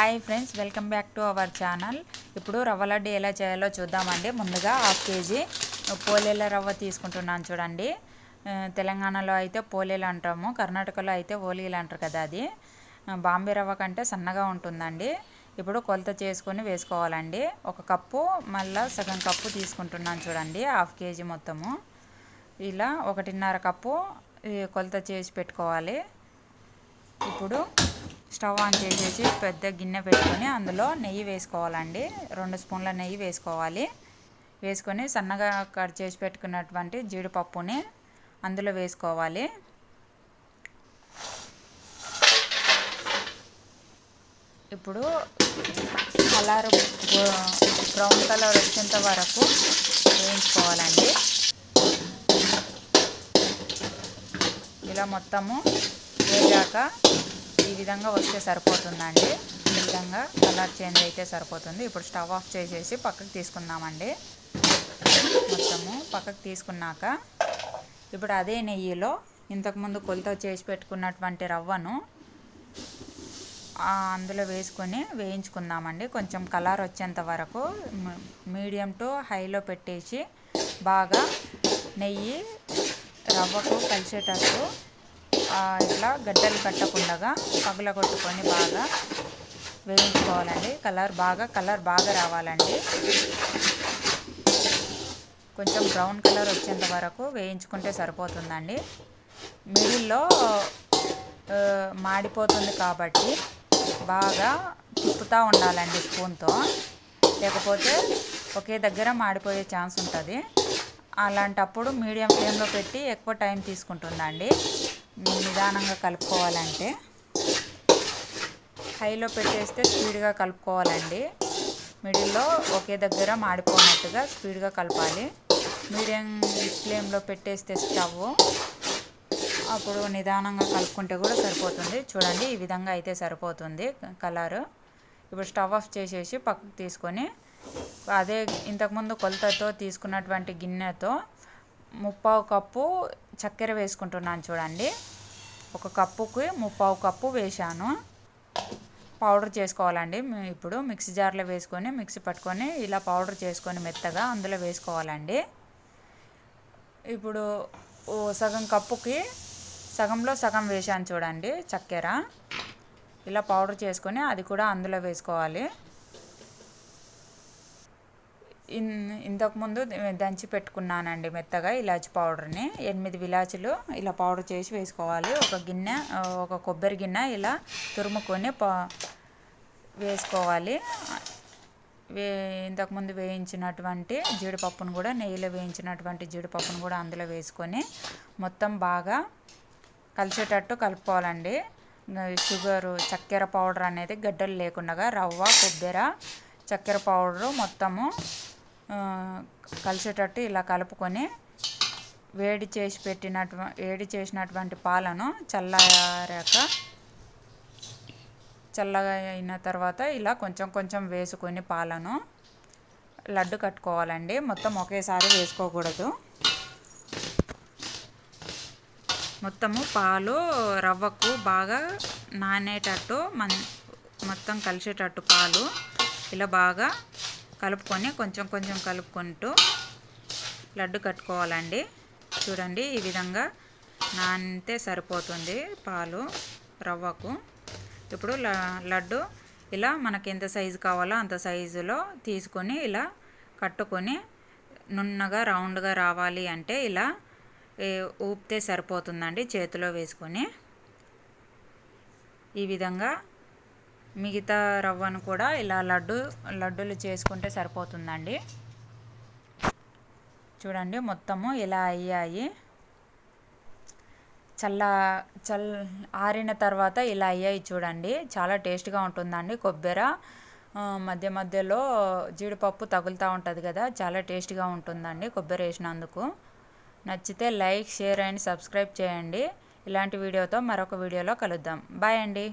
Hi friends welcome back to our channel. ఇప్పుడు రవ్వ లడ్డు ఎలా చేయాలో చూద్దామండి. ముందుగా హాఫ్ కేజీ పోలేల రవ్వ తీసుకుంటున్నాను చూడండి. తెలంగాణలో అయితే పోలేలు అంటాము కర్ణాటకలో అయితే ఓలీలు అంటారు కదా అది. బాంబే రవ్వ కంటే సన్నగా ఉంటుందండి. ఇప్పుడు కొలత చేసుకొని వేసుకోవాలండి. ఒక కప్పు మళ్ళీ సగం కప్పు తీసుకుంటున్నాను చూడండి హాఫ్ కేజీ మొత్తము. ఇలా ఒకటిన్నర కప్పు కొలత చేసి పెట్టుకోవాలి. ఇప్పుడు స్టవ్ ఆన్ చేసేసి పెద్ద గిన్నె పెట్టుకొని అందులో నెయ్యి వేసుకోవాలండి. రెండు స్పూన్ల నెయ్యి వేసుకోవాలి. వేసుకొని సన్నగా కట్ చేసి పెట్టుకున్నటువంటి జీడిపప్పుని అందులో వేసుకోవాలి. ఇప్పుడు కలర్ బ్రౌన్ కలర్ వచ్చేంత వరకు వేయించుకోవాలండి. ఇలా మొత్తము వేగాక ఈ విధంగా వస్తే సరిపోతుందండి. ఈ విధంగా కలర్ చేంజ్ అయితే సరిపోతుంది. ఇప్పుడు స్టవ్ ఆఫ్ చేసేసి పక్కకు తీసుకుందామండి. మొత్తము పక్కకు తీసుకున్నాక ఇప్పుడు అదే నెయ్యిలో ఇంతకుముందు కొలత చేసి పెట్టుకున్నటువంటి రవ్వను అందులో వేసుకొని వేయించుకుందామండి. కొంచెం కలర్ వచ్చేంత వరకు మీడియం టు హైలో పెట్టేసి బాగా నెయ్యి రవ్వకు కలిసేటట్టు ఇట్లా గడ్డలు కట్టకుండా పగుల కొట్టుకొని బాగా వేయించుకోవాలండి. కలర్ బాగా కలర్ బాగా రావాలండి. కొంచెం బ్రౌన్ కలర్ వచ్చేంత వరకు వేయించుకుంటే సరిపోతుందండి. మిడిల్లో మాడిపోతుంది కాబట్టి బాగా తిప్పుతూ ఉండాలండి స్పూన్తో. లేకపోతే ఒకే దగ్గర మాడిపోయే ఛాన్స్ ఉంటుంది. అలాంటప్పుడు మీడియం ఫ్లేమ్లో పెట్టి ఎక్కువ టైం తీసుకుంటుందండి. నిదానంగా కలుపుకోవాలంటే హైలో పెట్టేస్తే స్పీడ్గా కలుపుకోవాలండి. మిడిల్లో ఒకే దగ్గర మాడిపోయినట్టుగా స్పీడ్గా కలపాలి. మీడియం ఫ్లేమ్లో పెట్టేస్తే స్టవ్. అప్పుడు నిదానంగా కలుపుకుంటే కూడా సరిపోతుంది. చూడండి ఈ విధంగా అయితే సరిపోతుంది కలరు. ఇప్పుడు స్టవ్ ఆఫ్ చేసేసి పక్కకు తీసుకొని అదే ఇంతకుముందు కొలతతో తీసుకున్నటువంటి గిన్నెతో ముప్పావు కప్పు చక్కెర వేసుకుంటున్నాను చూడండి. ఒక కప్పుకి ముప్పావు కప్పు వేశాను. పౌడర్ చేసుకోవాలండి. ఇప్పుడు మిక్సీ జార్లో వేసుకొని మిక్సీ పట్టుకొని ఇలా పౌడర్ చేసుకొని మెత్తగా అందులో వేసుకోవాలండి. ఇప్పుడు సగం కప్పుకి సగంలో సగం వేసాను చూడండి చక్కెర. ఇలా పౌడర్ చేసుకొని అది కూడా అందులో వేసుకోవాలి. ఇన్ ఇంతకుముందు దంచి పెట్టుకున్నానండి మెత్తగా ఇలాచి పౌడర్ని. ఎనిమిది విలాచులు ఇలా పౌడర్ చేసి వేసుకోవాలి. ఒక గిన్నె ఒక కొబ్బరి గిన్నె ఇలా తురుముకొని పా వేసుకోవాలి. వే ఇంతకుముందు వేయించినటువంటి జీడిపప్పును కూడా నెయ్యిలో వేయించినటువంటి జీడిపప్పును కూడా అందులో వేసుకొని మొత్తం బాగా కలిసేటట్టు కలుపుకోవాలండి. షుగరు చక్కెర పౌడర్ అనేది గడ్డలు లేకుండా రవ్వ కొబ్బరి చక్కెర పౌడరు మొత్తము కలిసేటట్టు ఇలా కలుపుకొని వేడి చేసి పెట్టినటు వేడి చేసినటువంటి పాలను చల్లారాక చల్లగా అయిన తర్వాత ఇలా కొంచెం కొంచెం వేసుకొని పాలను లడ్డు కట్టుకోవాలండి. మొత్తం ఒకేసారి వేసుకోకూడదు. మొత్తము పాలు రవ్వకు బాగా నానేటట్టు మన్ మొత్తం కలిసేటట్టు పాలు ఇలా బాగా కలుపుకొని కొంచెం కొంచెం కలుపుకుంటూ లడ్డు కట్టుకోవాలండి. చూడండి ఈ విధంగా నానితే సరిపోతుంది పాలు రవ్వకు. ఇప్పుడు ల- లడ్డు ఇలా మనకి ఎంత సైజు కావాలో అంత సైజులో తీసుకొని ఇలా కట్టుకొని నున్నగా రౌండ్గా రావాలి అంటే ఇలా ఊపితే సరిపోతుందండి చేతిలో వేసుకొని. ఈ విధంగా మిగతా రవ్వను కూడా ఇలా లడ్డు లడ్డూలు చేసుకుంటే సరిపోతుందండి. చూడండి మొత్తము ఇలా అయ్యాయి. చల్ల చల్ ఆరిన తర్వాత ఇలా అయ్యాయి చూడండి. చాలా టేస్ట్గా ఉంటుందండి కొబ్బరి. మధ్య మధ్యలో జీడిపప్పు తగులుతూ ఉంటుంది కదా చాలా టేస్ట్గా ఉంటుందండి కొబ్బరి వేసినందుకు. నచ్చితే లైక్ షేర్ అండ్ సబ్స్క్రైబ్ చేయండి. ఇలాంటి వీడియోతో మరొక వీడియోలో కలుద్దాం. బాయ్ అండి.